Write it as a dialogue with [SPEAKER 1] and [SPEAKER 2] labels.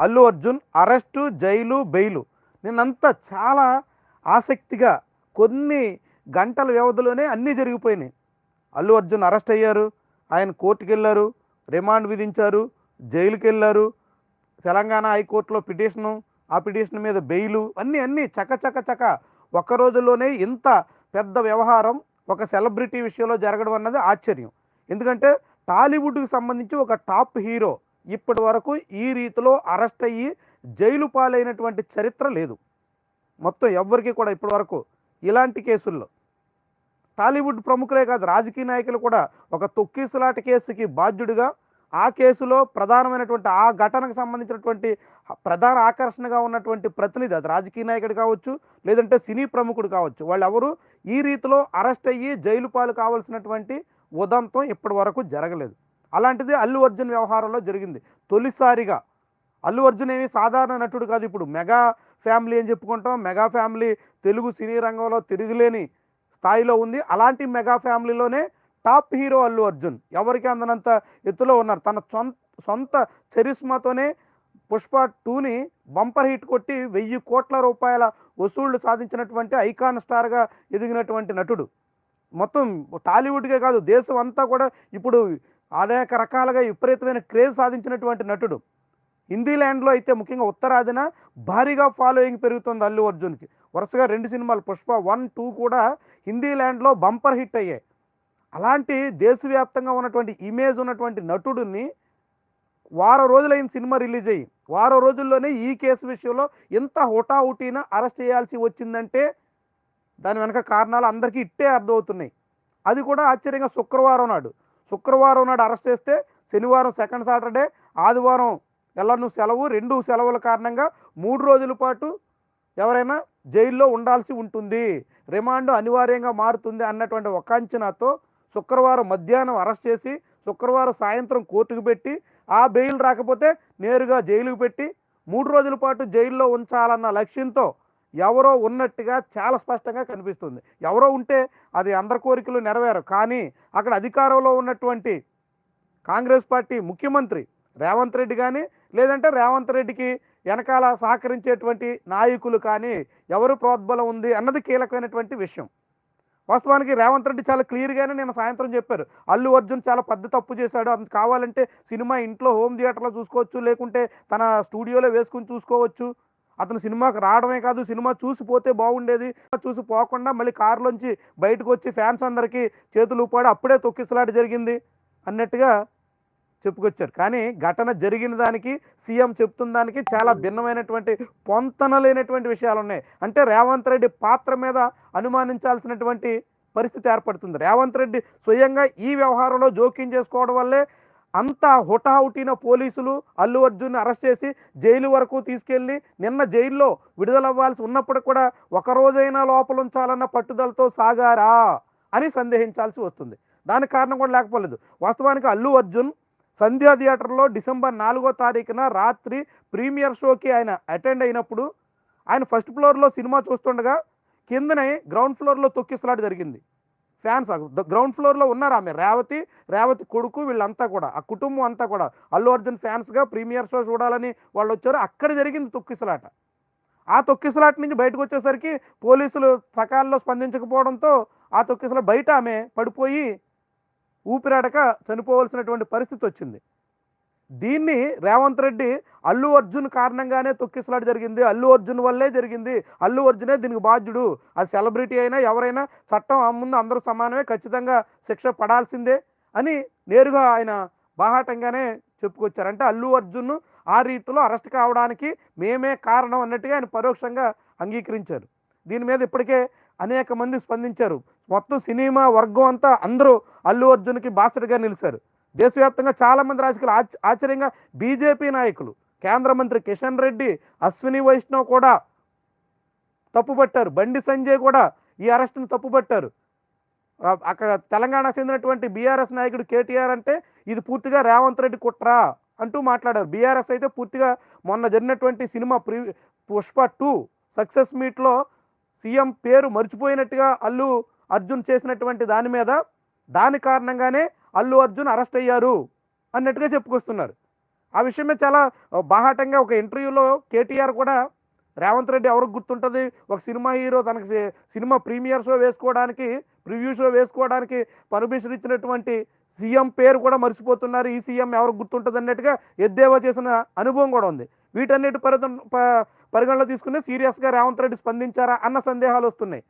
[SPEAKER 1] Allu Arjun arrest jail bail. నిన్నంతా చాలా ఆసక్తిగా కొన్ని గంటల వ్యవధిలోనే అన్నీ జరిగిపోయినాయి. అల్లు అర్జున్ అరెస్ట్ అయ్యారు ఆయన కోర్టుకు వెళ్ళారు రిమాండ్ విధించారు జైలుకి వెళ్ళారు తెలంగాణ హైకోర్టులో పిటిషను ఆ పిటిషన్ మీద బెయిలు అన్నీ అన్నీ చక చక చక. ఒక్క రోజుల్లోనే ఇంత పెద్ద వ్యవహారం ఒక సెలబ్రిటీ విషయంలో జరగడం అన్నది ఆశ్చర్యం. ఎందుకంటే టాలీవుడ్కి సంబంధించి ఒక టాప్ హీరో ఇప్పటి వరకు ఈ రీతిలో అరెస్ట్ అయ్యి జైలు పాలైనటువంటి చరిత్ర లేదు. మొత్తం ఎవ్వరికీ కూడా ఇప్పటి వరకు ఇలాంటి కేసుల్లో. టాలీవుడ్ ప్రముఖులే కాదు రాజకీయ నాయకులు కూడా ఒక తొక్కిసలాట కేసుకి బాధ్యుడిగా ఆ కేసులో ప్రధానమైనటువంటి ఆ ఘటనకు సంబంధించినటువంటి ప్రధాన ఆకర్షణగా ఉన్నటువంటి ప్రతినిధి అది రాజకీయ నాయకుడు కావచ్చు లేదంటే సినీ ప్రముఖుడు కావచ్చు వాళ్ళు ఎవరు ఈ రీతిలో అరెస్ట్ అయ్యి జైలు పాలు కావాల్సినటువంటి ఉదంతం ఇప్పటి వరకు జరగలేదు. అలాంటిది అల్లు అర్జున్ వ్యవహారంలో జరిగింది. తొలిసారిగా. అల్లు అర్జున్ ఏమి సాధారణ నటుడు కాదు ఇప్పుడు. మెగా ఫ్యామిలీ అని చెప్పుకుంటాం. మెగా ఫ్యామిలీ తెలుగు సినీ రంగంలో తిరుగులేని స్థాయిలో ఉంది. అలాంటి మెగా ఫ్యామిలీలోనే టాప్ హీరో అల్లు అర్జున్. ఎవరికి అందనంత ఎత్తులో ఉన్నారు? తన సొంత సొంత చరిస్మాతోనే పుష్ప టూని బంపర్ హిట్ కొట్టి వెయ్యి కోట్ల రూపాయల వసూళ్ళు సాధించినటువంటి ఐకాన్ స్టార్గా ఎదిగినటువంటి నటుడు. మొత్తం టాలీవుడ్కే కాదు దేశం అంతా కూడా ఇప్పుడు అనేక రకాలుగా విపరీతమైన క్రేజ్ సాధించినటువంటి నటుడు. హిందీ ల్యాండ్లో అయితే ముఖ్యంగా ఉత్తరాదిన భారీగా ఫాలోయింగ్ పెరుగుతుంది అల్లు అర్జున్కి. వరుసగా రెండు సినిమాలు పుష్ప వన్ టూ కూడా హిందీ ల్యాండ్లో బంపర్ హిట్ అయ్యాయి. అలాంటి దేశవ్యాప్తంగా ఉన్నటువంటి ఇమేజ్ ఉన్నటువంటి నటుడిని వారం రోజులైన సినిమా రిలీజ్ అయ్యి. వారం రోజుల్లోనే ఈ కేసు విషయంలో ఎంత హుటాహుటీన అరెస్ట్ చేయాల్సి వచ్చిందంటే దాని వెనక కారణాలు అందరికీ ఇట్టే అర్థమవుతున్నాయి. అది కూడా ఆశ్చర్యంగా శుక్రవారం నాడు. శుక్రవారం నాడు అరెస్ట్ చేస్తే శనివారం సెకండ్ సాటర్డే ఆదివారం ఎల్లను సెలవు రెండు సెలవుల కారణంగా మూడు రోజుల పాటు ఎవరైనా జైల్లో ఉండాల్సి ఉంటుంది. రిమాండ్ అనివార్యంగా మారుతుంది అన్నటువంటి ఒక అంచనాతో శుక్రవారం మధ్యాహ్నం అరెస్ట్ చేసి శుక్రవారం సాయంత్రం కోర్టుకు పెట్టి ఆ బెయిల్ రాకపోతే నేరుగా జైలుకు పెట్టి మూడు రోజుల పాటు జైల్లో ఉంచాలన్న లక్ష్యంతో ఎవరో ఉన్నట్టుగా చాలా స్పష్టంగా కనిపిస్తుంది. ఎవరో ఉంటే అది అందరి కోరికలు నెరవేరు కానీ అక్కడ అధికారంలో ఉన్నటువంటి కాంగ్రెస్ పార్టీ ముఖ్యమంత్రి రేవంత్ రెడ్డి కానీ లేదంటే రేవంత్ రెడ్డికి వెనకాల సహకరించేటువంటి నాయకులు కానీ ఎవరు ప్రోద్బలం ఉంది అన్నది కీలకమైనటువంటి విషయం. వాస్తవానికి రేవంత్ రెడ్డి చాలా క్లియర్గానే నేను సాయంత్రం చెప్పారు. అల్లు అర్జున్ చాలా పెద్ద తప్పు చేశాడు. అంత కావాలంటే సినిమా ఇంట్లో హోమ్ థియేటర్లో చూసుకోవచ్చు లేకుంటే తన స్టూడియోలో వేసుకుని చూసుకోవచ్చు. అతను సినిమాకి రావడమే కాదు సినిమా చూసిపోతే బాగుండేది. చూసి పోకుండా మళ్ళీ కారులోంచి బయటకు వచ్చి ఫ్యాన్స్ అందరికీ చేతులు ఊపాడు అప్పుడే తొక్కిసలాట జరిగింది అన్నట్టుగా చెప్పుకొచ్చారు కానీ ఘటన జరిగిన దానికి సీఎం చెప్తున్న దానికి చాలా భిన్నమైనటువంటి పొంతన లేనటువంటి విషయాలు ఉన్నాయి. అంటే రేవంత్ రెడ్డి పాత్ర మీద అనుమానించాల్సినటువంటి పరిస్థితి ఏర్పడుతుంది. రేవంత్ రెడ్డి స్వయంగా ఈ వ్యవహారంలో జోక్యం చేసుకోవడం వల్లే అంత హుటాహుటిన పోలీసులు అల్లు అర్జున్ అరెస్ట్ చేసి జైలు వరకు తీసుకెళ్ళి నిన్న జైల్లో విడుదలవ్వాల్సి ఉన్నప్పుడు కూడా ఒక రోజైనా లోపల ఉంచాలన్న పట్టుదలతో సాగారా అని సందేహించాల్సి వస్తుంది. దానికి కారణం కూడా లేకపోలేదు. వాస్తవానికి అల్లు అర్జున్ సంధ్యా థియేటర్లో డిసెంబర్ నాలుగో తారీఖున రాత్రి ప్రీమియర్ షోకి ఆయన అటెండ్ అయినప్పుడు ఆయన ఫస్ట్ ఫ్లోర్లో సినిమా చూస్తుండగా కిందనే గ్రౌండ్ ఫ్లోర్లో తొక్కిసలాట జరిగింది. ఫ్యాన్స్ గ్రౌండ్ ఫ్లోర్లో ఉన్నారు ఆమె. రేవతి రేవతి కొడుకు వీళ్ళంతా కూడా ఆ కుటుంబం అంతా కూడా. అల్లు అర్జున్ ఫ్యాన్స్గా ప్రీమియర్ షో చూడాలని వాళ్ళు వచ్చారు. అక్కడ జరిగింది తొక్కిసలాట. ఆ తొక్కిసలాట నుంచి బయటకు వచ్చేసరికి పోలీసులు సకాలంలో స్పందించకపోవడంతో ఆ తొక్కిసల బయట ఆమె పడిపోయి ఊపిరాడక చనిపోవలసినటువంటి పరిస్థితి వచ్చింది. దీన్ని రేవంత్ రెడ్డి అల్లు అర్జున్ కారణంగానే తొక్కిసలాట జరిగింది. అల్లు అర్జున్ వల్లే జరిగింది. అల్లు అర్జునే దీనికి బాధ్యుడు. అది సెలబ్రిటీ అయినా ఎవరైనా చట్టం ముందు అందరూ సమానమే ఖచ్చితంగా శిక్ష పడాల్సిందే అని నేరుగా ఆయన బాహాటంగానే చెప్పుకొచ్చారు. అంటే అల్లు అర్జున్ ఆ రీతిలో అరెస్ట్ కావడానికి మేమే కారణం అన్నట్టుగా ఆయన పరోక్షంగా అంగీకరించారు. దీని మీద ఇప్పటికే అనేక మంది స్పందించారు. మొత్తం సినిమా వర్గం అంతా అందరూ అల్లు అర్జున్కి బాసటగా నిలిచారు. దేశవ్యాప్తంగా చాలామంది రాజకీయాలు ఆచ ఆశ్చర్యంగా బీజేపీ నాయకులు కేంద్ర మంత్రి కిషన్ రెడ్డి అశ్విని వైష్ణవ్ కూడా తప్పుపట్టారు. బండి సంజయ్ కూడా ఈ అరెస్ట్ను తప్పుపట్టారు. అక్కడ తెలంగాణకు చెందినటువంటి బీఆర్ఎస్ నాయకుడు కేటీఆర్ అంటే ఇది పూర్తిగా రేవంత్ రెడ్డి కుట్రా అంటూ మాట్లాడారు. బీఆర్ఎస్ అయితే పూర్తిగా మొన్న జరిగినటువంటి cinema pre Pushpa two success మీట్లో సీఎం పేరు మర్చిపోయినట్టుగా అల్లు అర్జున్ చేసినటువంటి దాని మీద దాని కారణంగానే అల్లు అర్జున్ అరెస్ట్ అయ్యారు అన్నట్టుగా చెప్పుకొస్తున్నారు. ఆ విషయమే చాలా బాహాటంగా ఒక ఇంటర్వ్యూలో కేటీఆర్ కూడా రేవంత్ రెడ్డి ఎవరికి గుర్తుంటుంది? ఒక సినిమా హీరో తనకి సినిమా ప్రీమియర్ షో వేసుకోవడానికి ప్రివ్యూ షో వేసుకోవడానికి పర్మిషన్ ఇచ్చినటువంటి సీఎం పేరు కూడా మర్చిపోతున్నారు. ఈ సీఎం ఎవరికి గుర్తుంటుంది అన్నట్టుగా ఎద్దేవా చేసిన అనుభవం కూడా ఉంది. వీటన్నిటి పరిగణ ప- పరిగణలో తీసుకుని సీరియస్గా రేవంత్ రెడ్డి స్పందించారా అన్న సందేహాలు వస్తున్నాయి.